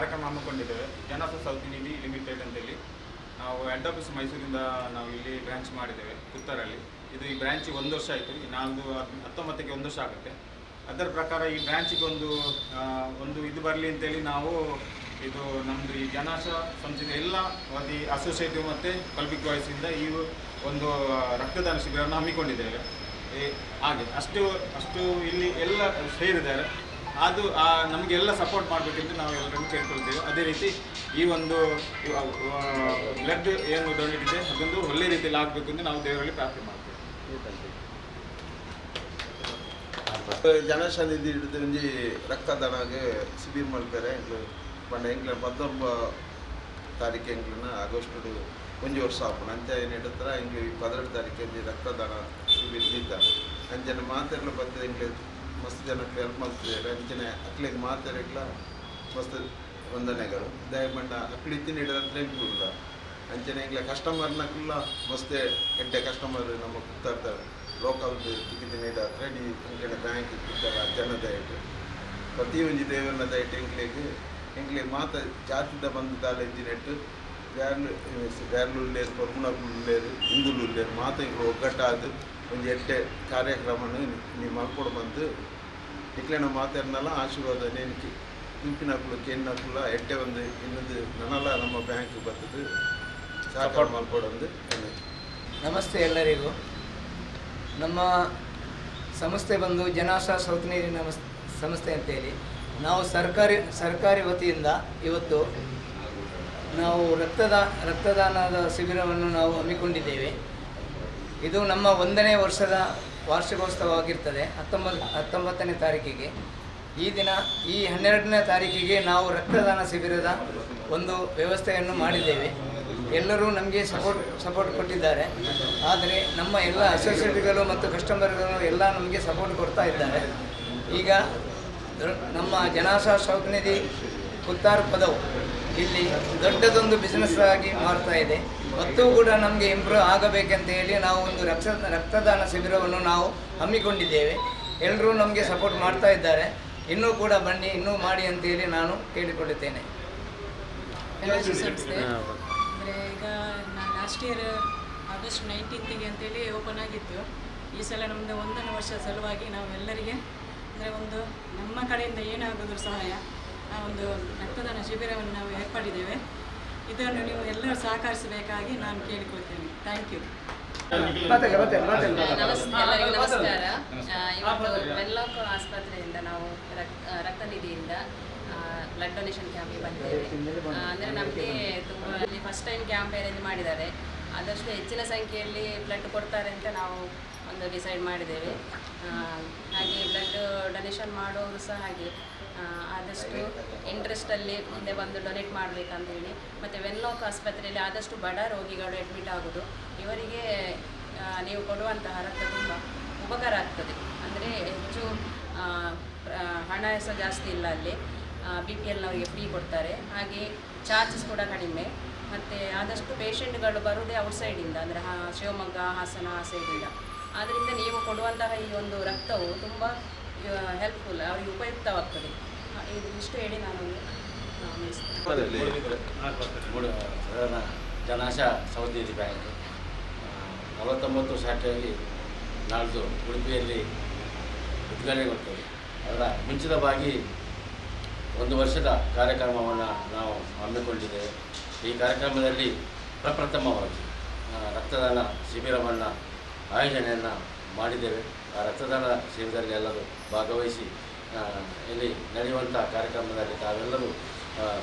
ಕಾರ್ಯಕ್ರಮ ಹಮ್ಮಿಕೊಂಡಿದ್ದೇವೆ ಜನಸ ಸೌತ್ ನಿಧಿ ಲಿಮಿಟೆಡ್ ಅಂತೇಳಿ. ನಾವು ಹೆಡ್ ಆಫೀಸ್ ಮೈಸೂರಿಂದ ನಾವು ಇಲ್ಲಿ ಬ್ರಾಂಚ್ ಮಾಡಿದ್ದೇವೆ, ಪುತ್ತೂರಲ್ಲಿ. ಇದು ಈ ಬ್ರಾಂಚಿಗೆ ಒಂದು ವರ್ಷ ಆಯಿತು ನಾಲ್ದು ಹತ್ತೊಂಬತ್ತಕ್ಕೆ ಒಂದು ವರ್ಷ ಆಗುತ್ತೆ. ಅದರ ಪ್ರಕಾರ ಈ ಬ್ರಾಂಚಿಗೆ ಒಂದು ಒಂದು ಇದು ಬರಲಿ ಅಂತೇಳಿ ನಾವು ಇದು ನಮ್ಮದು ಈ ಜನಾಶ ಸಂಸ್ಥೆಯ ಎಲ್ಲ ವತಿ ಅಸೋಸಿಯೇಟಿವ್ ಮತ್ತು ಕಲ್ಪಿಕ್ ವಾಯ್ಸಿಂದ ಈ ಒಂದು ರಕ್ತದಾನ ಶಿಬಿರವನ್ನು ಹಮ್ಮಿಕೊಂಡಿದ್ದೇವೆ. ಹಾಗೆ ಅಷ್ಟು ಅಷ್ಟು ಇಲ್ಲಿ ಎಲ್ಲ ಸೇರಿದ್ದಾರೆ. ಅದು ನಮಗೆಲ್ಲ ಸಪೋರ್ಟ್ ಮಾಡಬೇಕೆಂದು ನಾವು ಎಲ್ಲರನ್ನು ಕೇಳ್ಕೊಳ್ತೇವೆ. ಅದೇ ರೀತಿ ಈ ಒಂದು ಬ್ಲಡ್ ಏನು ಡೊನೇಟ್ ಇದೆ, ಅದೊಂದು ಒಳ್ಳೆ ರೀತಿಯಲ್ಲಿ ಆಗಬೇಕು ಅಂತ ನಾವು ದೇವರಲ್ಲಿ ಪ್ರಾರ್ಥನೆ ಮಾಡ್ತೇವೆ. ಜನಸನ್ನಿಧಿ ಹಿಡಿದು ರಕ್ತದಾನಗೆ ಶಿಬಿರ ಮಾಡ್ತಾರೆ. ಎಂಕ್ಲ ಪತ್ತೊಂಬ ತಾರೀಕು ಎಂಕ್ಲನ ಆಗಸ್ಟ್ ಒಂಜಿ ವರ್ಷ ಆಪುಂಡು ಅಂಚ ಏನು ಹೇಳ್ತಾರೆ ಹಿಂಗೆ ಪದಿನೆಟ್ಟು ತಾರೀಕು ರಕ್ತದಾನ ಶಿಬಿರ ದಿದ್ದ ಅಂಚನೆ ಮಾತೆರ್ಲ ಬರ್ತದೆ ಎಂಕ್ಲೆ ಮಸ್ತ್ ಜನಕ್ಕೆ ಹೆಲ್ಪ್ ಮಾಡ್ತಿದ್ದಾರೆ. ಅಂಚನೆ ಅಕ್ಲಿಗೆ ಮಾತೆರೆಗ್ಲ ಮಸ್ತ್ ವಂದನೆಗಳು. ದಯಮಂಡ ಅಕ್ಲಿ ಇತ್ತಿನ ಹಿಡಿದಂತ್ರ ಎಂಕ್ಲಿಲ್ಲ ಅಂಚನೆ ಕಸ್ಟಮರ್ನ ಕಸ್ಟಮರ್ನಕ್ಕೆಲ್ಲ ಮಸ್ತ್ ಎಡ್ಡೆ ಕಸ್ಟಮರ್ ನಮ್ಮ ಕೂತಾಡ್ತಾರೆ ಲೋಕಲ್ ಟಿಕೆಟ್ ನೀಡತ್ರ ಡಿ ಎಂಕ್ಲೆನ ಬ್ಯಾಂಕ್ ಕುತ್ತಾರ ಜನದ ಇಟ್ಟು ಪ್ರತಿ ಒಂಜಿ ದೇವರನ್ನ ದಯಟ್ಟು ಎಂಕ್ಲೆಗ್ ಎಂಕ್ಲೆ ಮಾತ ಜಾತಿದ ಬಂದು ದಾಲ ಇದ್ದಿನೆಟ್ಟು ಬ್ಯಾರ್ಲು ಬ್ಯಾರ್ಲು ಉಳ್ಳೇರು ಪರ್ಮುಣಕು ಉಳ್ಳೇರು ಹಿಂದುಲು ಉಳ್ಳೇರು ಮಾತ ಇಂಕ್ಲು ಒಗ್ಗಟ್ಟಾದು ಒಂಜಿ ಎಟ್ಟೆ ಕಾರ್ಯಕ್ರಮನ ನೀವು ಮಾಡ್ಕೊಂಡು ಬಂದು ಇಕ್ಲೆನ ಮಾತಾಡಿನಲ್ಲ ಆಶೀರ್ವಾದ ನೇನಿಕೆ. ಇಂಪಿನಕ್ಕಳು ಕೆನ್ನಕ್ಕಳ ಎಟ್ಟೆ ಒಂದು ಇನ್ನೊಂದು ನನ್ನಲ್ಲ ನಮ್ಮ ಬ್ಯಾಂಕ್ ಬರ್ತದೆ. ಸಹಕಾರ ಮಾಡ್ಕೊಡೋದು ನಮಸ್ತೆ ಎಲ್ಲರಿಗೂ. ನಮ್ಮ ಸಂಸ್ಥೆ ಬಂದು ಜನಾಶ ಸೌತ್ ನೀರಿನ ಸಂಸ್ಥೆ ಸಂಸ್ಥೆ ಅಂತೇಳಿ. ನಾವು ಸರ್ಕಾರಿ ಸರ್ಕಾರಿ ವತಿಯಿಂದ ಇವತ್ತು ನಾವು ರಕ್ತದ ರಕ್ತದಾನದ ಶಿಬಿರವನ್ನು ನಾವು ಹಮ್ಮಿಕೊಂಡಿದ್ದೇವೆ. ಇದು ನಮ್ಮ ಒಂದನೇ ವರ್ಷದ ವಾರ್ಷಿಕೋತ್ಸವವಾಗಿರ್ತದೆ ಹತ್ತೊಂಬತ್ತು ಹತ್ತೊಂಬತ್ತನೇ ತಾರೀಕಿಗೆ. ಈ ದಿನ, ಈ ಹನ್ನೆರಡನೇ ತಾರೀಕಿಗೆ ನಾವು ರಕ್ತದಾನ ಶಿಬಿರದ ಒಂದು ವ್ಯವಸ್ಥೆಯನ್ನು ಮಾಡಿದ್ದೇವೆ. ಎಲ್ಲರೂ ನಮಗೆ ಸಪೋರ್ಟ್ ಸಪೋರ್ಟ್ ಕೊಟ್ಟಿದ್ದಾರೆ. ಆದರೆ ನಮ್ಮ ಎಲ್ಲ ಅಸೋಸಿಯೇಟ್ಗಳು ಮತ್ತು ಕಸ್ಟಮರ್ಗಳು ಎಲ್ಲ ನಮಗೆ ಸಪೋರ್ಟ್ ಕೊಡ್ತಾ ಇದ್ದಾರೆ. ಈಗ ನಮ್ಮ ಜನಾಶಾ ಶೌಕನಿಧಿ ಕುತ್ತಾರ್ ಪದವು ಇಲ್ಲಿ ದೊಡ್ಡದೊಂದು ಬಿಸ್ನೆಸ್ ಆಗಿ ಮಾಡ್ತಾ ಇದೆ. ಮತ್ತು ಕೂಡ ನಮಗೆ ಇಂಪ್ರೂವ್ ಆಗಬೇಕಂತ ಹೇಳಿ ನಾವು ಒಂದು ರಕ್ತ, ರಕ್ತದಾನ ಶಿಬಿರವನ್ನು ನಾವು ಹಮ್ಮಿಕೊಂಡಿದ್ದೇವೆ. ಎಲ್ಲರೂ ನಮಗೆ ಸಪೋರ್ಟ್ ಮಾಡ್ತಾ ಇದ್ದಾರೆ. ಇನ್ನೂ ಕೂಡ ಬನ್ನಿ, ಇನ್ನೂ ಮಾಡಿ ಅಂತೇಳಿ ನಾನು ಕೇಳಿಕೊಳ್ಳುತ್ತೇನೆ. ಅಂದರೆ ಈಗ ಲಾಸ್ಟ್ ಇಯರ್ ಆಗಸ್ಟ್ ನೈನ್ಟೀನ್ತಿಗೆ ಅಂತೇಳಿ ಓಪನ್ ಆಗಿತ್ತು. ಈ ಸಲ ನಮ್ಮದು ಒಂದನೇ ವರ್ಷ ಸಲುವಾಗಿ ನಾವೆಲ್ಲರಿಗೆ, ಅಂದರೆ ಒಂದು ನಮ್ಮ ಕಡೆಯಿಂದ ಏನಾಗೋದ್ರ ಸಹಾಯ. ಆ ಒಂದು ರಕ್ತದಾನ ಶಿಬಿರವನ್ನು ನಾವು ಏರ್ಪಡಿದ್ದೇವೆ. ಇದನ್ನು ನೀವು ಎಲ್ಲರೂ ಸಹಕರಿಸಬೇಕಾಗಿ ನಾನು ಕೇಳಿಕೊಳ್ತೇನೆ. ಥ್ಯಾಂಕ್ ಯು ಎಲ್ಲರಿಗೂ ನಮಸ್ಕಾರ. ಇವತ್ತು ಆಸ್ಪತ್ರೆಯಿಂದ ನಾವು ರಕ್- ರಕ್ತ ನಿಧಿಯಿಂದ ಬ್ಲಡ್ ಡೊನೇಷನ್ ಕ್ಯಾಂಪಿಗೆ ಬಂದಿದ್ದೇವೆ. ಅಂದರೆ ನಮಗೆ ತುಂಬ ಇಲ್ಲಿ ಫಸ್ಟ್ ಟೈಮ್ ಕ್ಯಾಂಪ್ ಅರೇಂಜ್ ಮಾಡಿದ್ದಾರೆ. ಆದಷ್ಟು ಹೆಚ್ಚಿನ ಸಂಖ್ಯೆಯಲ್ಲಿ ಬ್ಲಡ್ ಕೊಡ್ತಾರೆ ಅಂತ ನಾವು ಒಂದು ಡಿಸೈಡ್ ಮಾಡಿದ್ದೇವೆ. ಆ, ಹಾಗೆ ಬ್ಲಡ್ ಡೊನೇಷನ್ ಮಾಡೋರು ಸಹ ಹಾಗೆ. ಆದಷ್ಟು ಇಂಟ್ರೆಸ್ಟಲ್ಲಿ ಮುಂದೆ ಬಂದು ಡೊನೇಟ್ ಮಾಡಬೇಕಂತೇಳಿ. ಮತ್ತು ವೆನ್ಲಾಕ್ ಆಸ್ಪತ್ರೆಯಲ್ಲಿ ಆದಷ್ಟು ಬಡ ರೋಗಿಗಳು ಅಡ್ಮಿಟ್ ಆಗೋದು, ಇವರಿಗೆ ನೀವು ಕೊಡುವಂತಹ ರಕ್ತ ತುಂಬ ಉಪಕಾರ ಆಗ್ತದೆ. ಅಂದರೆ ಹೆಚ್ಚು ಹಣ ಸಹ ಜಾಸ್ತಿ ಇಲ್ಲ ಅಲ್ಲಿ. ಬಿ ಪಿ ಎಲ್ನವರಿಗೆ ಫ್ರೀ ಕೊಡ್ತಾರೆ. ಹಾಗೆ ಚಾರ್ಜಸ್ ಕೂಡ ಕಡಿಮೆ. ಮತ್ತು ಆದಷ್ಟು ಪೇಷೆಂಟ್ಗಳು ಬರುವುದೇ ಔಟ್ಸೈಡಿಂದ ಅಂದರೆ ಹಾ, ಶಿವಮೊಗ್ಗ, ಹಾಸನ ಆ ಸೈಡಿಂದ ಆದ್ದರಿಂದ ನೀವು ಕೊಡುವಂತಹ ಈ ಒಂದು ರಕ್ತವು ತುಂಬ ಹೆಲ್ಪ್ಫುಲ್ ಅವರಿಗೆ ಉಪಯುಕ್ತವಾಗ್ತದೆ. ಜನಾಶ ಸೌದಿ ಬ್ಯಾಂಕ್ ನಲವತ್ತೊಂಬತ್ತು ಶಾಖೆಯಲ್ಲಿ ನಾಳ್ದು ಉಡುಪಿಯಲ್ಲಿ ಉದ್ಘಾಟನೆಗೊಳ್ತದೆ. ಅದರ ಮುಂಚಿತವಾಗಿ ಒಂದು ವರ್ಷದ ಕಾರ್ಯಕ್ರಮವನ್ನು ನಾವು ಹಮ್ಮಿಕೊಂಡಿದ್ದೇವೆ. ಈ ಕಾರ್ಯಕ್ರಮದಲ್ಲಿ ಪ್ರಪ್ರಥಮವಾಗಿ ರಕ್ತದಾನ ಶಿಬಿರವನ್ನು ಆಯೋಜನೆಯನ್ನು ಮಾಡಿದ್ದೇವೆ. ಆ ರಕ್ತದಾನ ಶಿಬಿರದಲ್ಲಿ ಎಲ್ಲರೂ ಭಾಗವಹಿಸಿ ಇಲ್ಲಿ ನಡೆಯುವಂಥ ಕಾರ್ಯಕ್ರಮದಲ್ಲಿ ತಾವೆಲ್ಲರೂ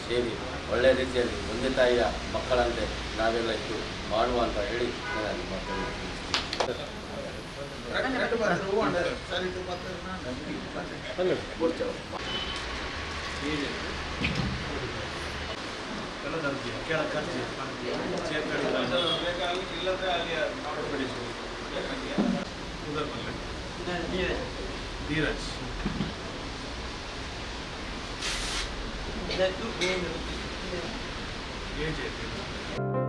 ಸೇರಿ ಒಳ್ಳೆಯ ರೀತಿಯಲ್ಲಿ ಒಂದೇ ತಾಯಿಯ ಮಕ್ಕಳಂತೆ ನಾವೆಲ್ಲ ಇದ್ದು ಮಾಡುವ ಅಂತ ಹೇಳಿ ನಾನು ನಿಮ್ಮ ಮಾತನ್ನು ಮುಗಿಸ್ತೇನೆ. ಇಲ್ಲದ್ರೆ ಅಲ್ಲಿ ಧೀರಜ್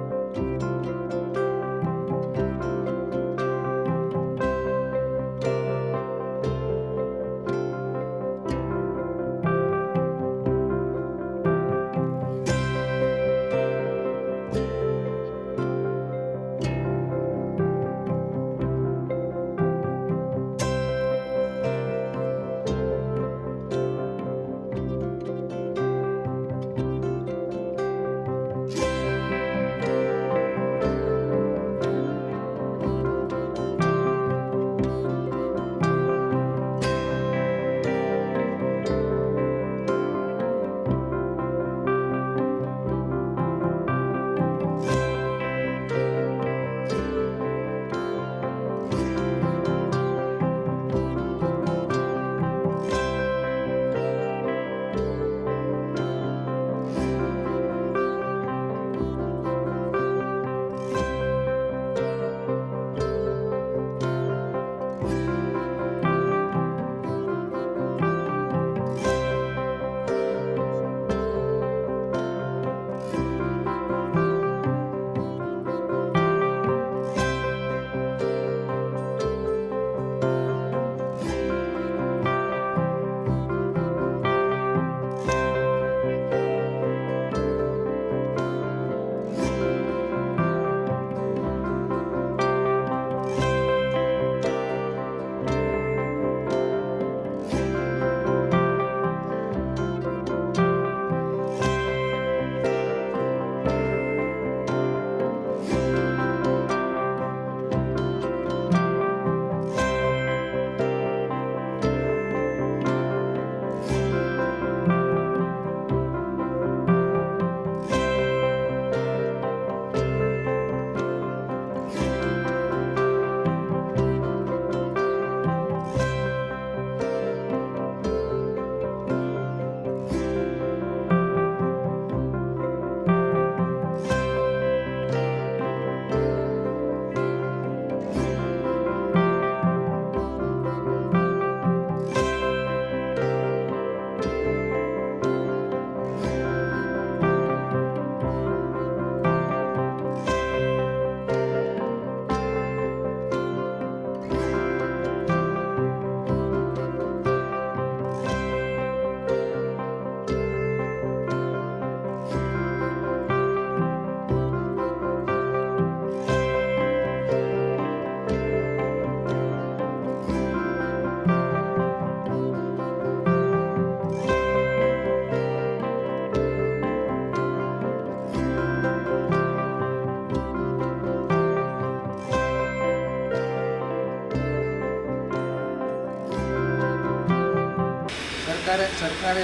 ಸರ್ಕಾರ ಸರ್ಕಾರಿ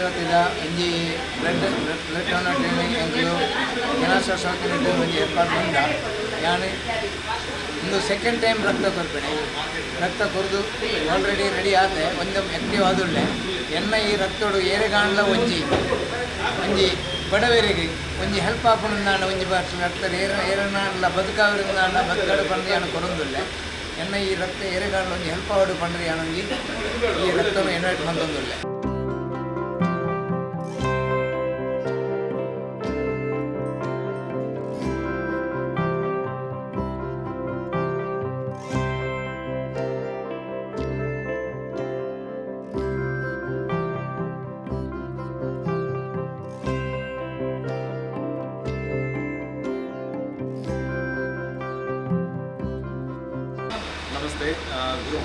N G blood blood donor training ಎಂಕ್ಲು ಜನಸ ಸೌಕರ್ಯ ಒಂಜಿ ಏರ್ಪಾಡು ಬಂದ ಯಾನು, ಒಂದು ಸೆಕೆಂಡ್ ಟೈಮ್ ರಕ್ತ ಕೊರಬೇಡಿ ರಕ್ತ ಕೊರ್ದು ಆಲ್ರೆಡಿ ರೆಡಿ ಆದರೆ ಒಂದು ಆಕ್ಟಿವ್ ಆದುಳ್ಳೆ ಎನ್ನ ಈ ರಕ್ತೋಡು ಏರೆಗಾಣ್ಲ ಒಂಜಿ ಒಂಜಿ ಬಡವರಿಗೆ ಒಂಜಿ ಹೆಲ್ಪ್ ನಾನು ಒಂಜಿ ಬಸ್ ರಕ್ತ ಏರ ಏರನಾಡ್ಲ ಬದುಕಾವರಿಂದ ಬದುಕಾಡು ಪಂಡ್ರೆ ಯಾನು ಕೊರೊಂದುಲ್ಲೆ ಎನ್ನ ಈ ರಕ್ತ ಏರೆಗಾಣಲ ಒಂಜಿ ಹೆಲ್ಪ್ ಆವಡು ಬಂದ್ರೆ ಯಾನೊಂಜಿ ಈ ರಕ್ತನ ಎನಟ್ ಮಂತೊಂದುಲ್ಲೆ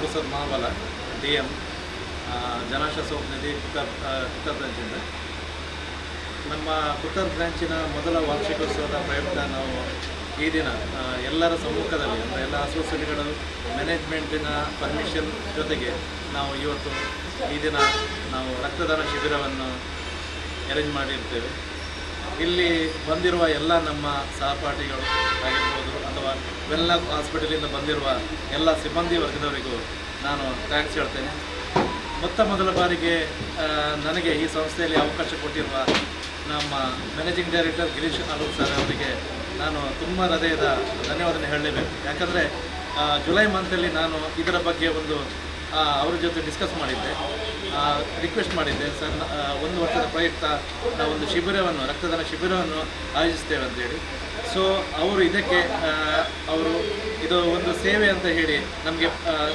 ಆ, ಮಾವಲ ಡಿ ಎಂ ಜನಾಶ ಸೋಪ್ ಕುಕ್ಕರ್ ಕುಕ್ಕರ್ ಬ್ರಾಂಚಿಂದ ನಮ್ಮ ಕುಕ್ಕರ್ ಬ್ರಾಂಚಿನ ಮೊದಲ ವಾರ್ಷಿಕೋತ್ಸವದ ಪ್ರಯುಕ್ತ ನಾವು ಈ ದಿನ ಎಲ್ಲರ ಸಮ್ಮುಖದಲ್ಲಿ ಅಂದರೆ ಎಲ್ಲ ಅಸೋಸಿಯೇಟ್ಗಳು ಮ್ಯಾನೇಜ್ಮೆಂಟಿನ ಪರ್ಮಿಷನ್ ಜೊತೆಗೆ ನಾವು ಇವತ್ತು ಈ ದಿನ ನಾವು ರಕ್ತದಾನ ಶಿಬಿರವನ್ನು ಅರೇಂಜ್ ಮಾಡಿರ್ತೇವೆ. ಇಲ್ಲಿ ಬಂದಿರುವ ಎಲ್ಲ ನಮ್ಮ ಸಹಪಾಠಿಗಳು ಆಗಿರ್ಬೋದು ಅಥವಾ ವೆಲ್ಲ ಹಾಸ್ಪಿಟಲಿಂದ ಬಂದಿರುವ ಎಲ್ಲ ಸಿಬ್ಬಂದಿ ವರ್ಗದವರಿಗೂ ನಾನು ಥ್ಯಾಂಕ್ಸ್ ಹೇಳ್ತೇನೆ. ಮೊತ್ತ ಮೊದಲ ಬಾರಿಗೆ ನನಗೆ ಈ ಸಂಸ್ಥೆಯಲ್ಲಿ ಅವಕಾಶ ಕೊಟ್ಟಿರುವ ನಮ್ಮ managing director Girish Aluk sir ಅವರಿಗೆ ನಾನು ತುಂಬ ಹೃದಯದ ಧನ್ಯವಾದನೆ ಹೇಳಲೇಬೇಕು. ಯಾಕಂದರೆ ಜುಲೈ ಮಂತಲ್ಲಿ ನಾನು ಇದರ ಬಗ್ಗೆ ಒಂದು ಅವರ ಜೊತೆ ಡಿಸ್ಕಸ್ ಮಾಡಿದ್ದೆ. ರಿಕ್ವೆಸ್ಟ್ ಮಾಡಿದ್ದೆ. ಸರ್ ಒಂದು ವರ್ಷದ ಪ್ರಯುಕ್ತ ನಾವು ಒಂದು ಶಿಬಿರವನ್ನು, ರಕ್ತದಾನ ಶಿಬಿರವನ್ನು ಆಯೋಜಿಸ್ತೇವೆ ಅಂತೇಳಿ. ಸೊ ಅವರು ಇದಕ್ಕೆ ಅವರು ಇದು ಒಂದು ಸೇವೆ ಅಂತ ಹೇಳಿ ನಮಗೆ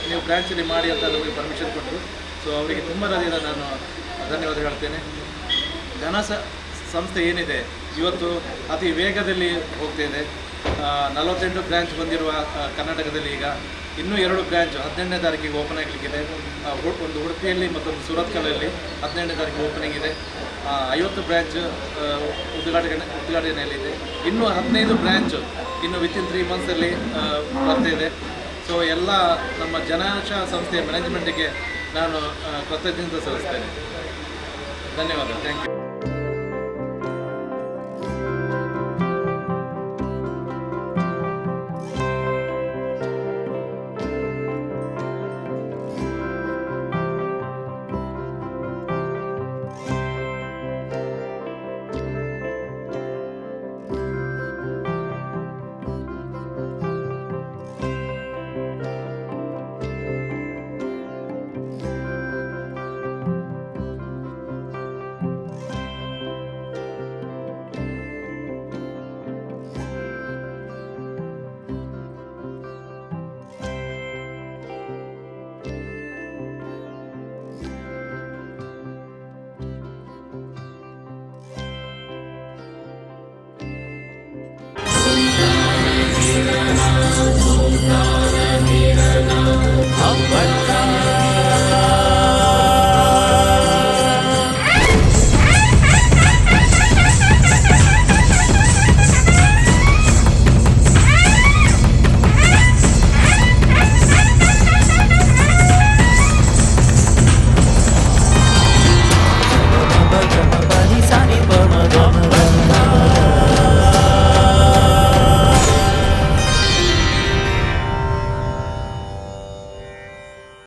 ನೀವು ಬ್ರ್ಯಾಂಚಲ್ಲಿ ಮಾಡಿ ಅಂತ ನಮಗೆ ಪರ್ಮಿಷನ್ ಕೊಟ್ಟರು. ಸೊ ಅವರಿಗೆ ತುಂಬ ನಾನು ಧನ್ಯವಾದ ಹೇಳ್ತೇನೆ. ಧನ ಸಂಸ್ಥೆ ಏನಿದೆ, ಇವತ್ತು ಅತಿ ವೇಗದಲ್ಲಿ ಹೋಗ್ತಿದೆ. ನಲವತ್ತೆಂಟು ಬ್ರ್ಯಾಂಚ್ ಬಂದಿರುವ ಕರ್ನಾಟಕದಲ್ಲಿ ಈಗ. ಇನ್ನೂ ಎರಡು ಬ್ರ್ಯಾಂಚ್. ಹದಿನೆಂಟನೇ ತಾರೀಕಿಗೆ ಓಪನ್ ಆಗಲಿಕ್ಕಿದೆ ಒಂದು ಉಡುಪಿಯಲ್ಲಿ ಮತ್ತೊಂದು ಸುರತ್ಕಲಲ್ಲಿ ಹದಿನೆಂಟನೇ ತಾರೀಕು ಓಪನಿಂಗ್ ಇದೆ. ಐವತ್ತು ಬ್ರ್ಯಾಂಚ್ ಉದ್ಘಾಟನೆ ಉದ್ಘಾಟನೆಯಲ್ಲಿದೆ ಇನ್ನೂ ಹದಿನೈದು ಬ್ರ್ಯಾಂಚ್ ಇನ್ನು ವಿತಿನ್ ತ್ರೀ ಮಂತ್ಸಲ್ಲಿ ಬರ್ತಿದೆ. ಸೊ ಎಲ್ಲ ನಮ್ಮ ಜನಾಂಶ ಸಂಸ್ಥೆಯ ಮ್ಯಾನೇಜ್ಮೆಂಟಿಗೆ ನಾನು ಕೃತಜ್ಞತೆ ಸಲ್ಲಿಸ್ತೇನೆ. ಧನ್ಯವಾದ. Thank you